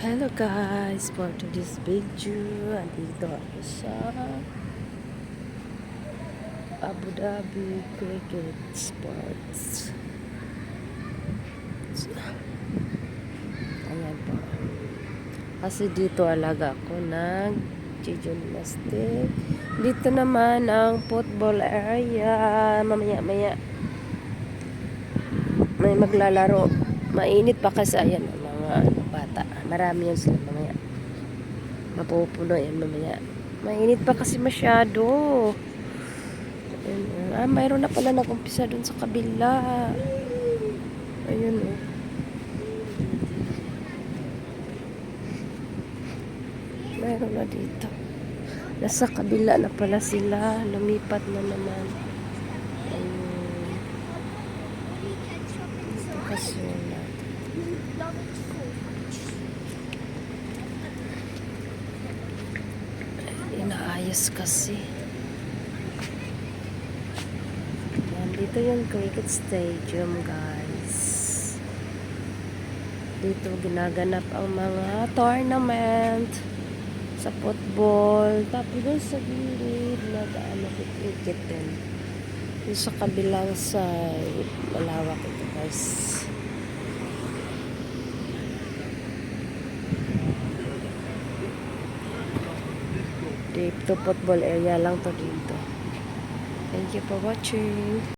Hello guys, for today's video, andito ako sa Abu Dhabi Cricket Sports. Ayan po. Kasi dito alaga ako nag gymnastic. Dito naman ang football area. Mamaya-maya may maglalaro. Mainit pa kasi ayan mga ano, bata. Marami yan sila mamaya. Mapupuno yan mamaya. Mainit pa kasi masyado. Ayun, oh. ah, mayroon na pala nag-umpisa dun sa kabila. Ayun oh. Mayroon na dito. Nasa kabila na pala sila. Lumipat na naman. Ayun. Dito kasi wala. Inaayos kasi. Yan, dito yung cricket stadium, guys. Dito ginaganap ang mga tournament sa football. Tapos sa gilid, nag-ano cricket din. Yung sa kabilang side, malawak ito, guys. Dito football area lang to dito. Thank you for watching.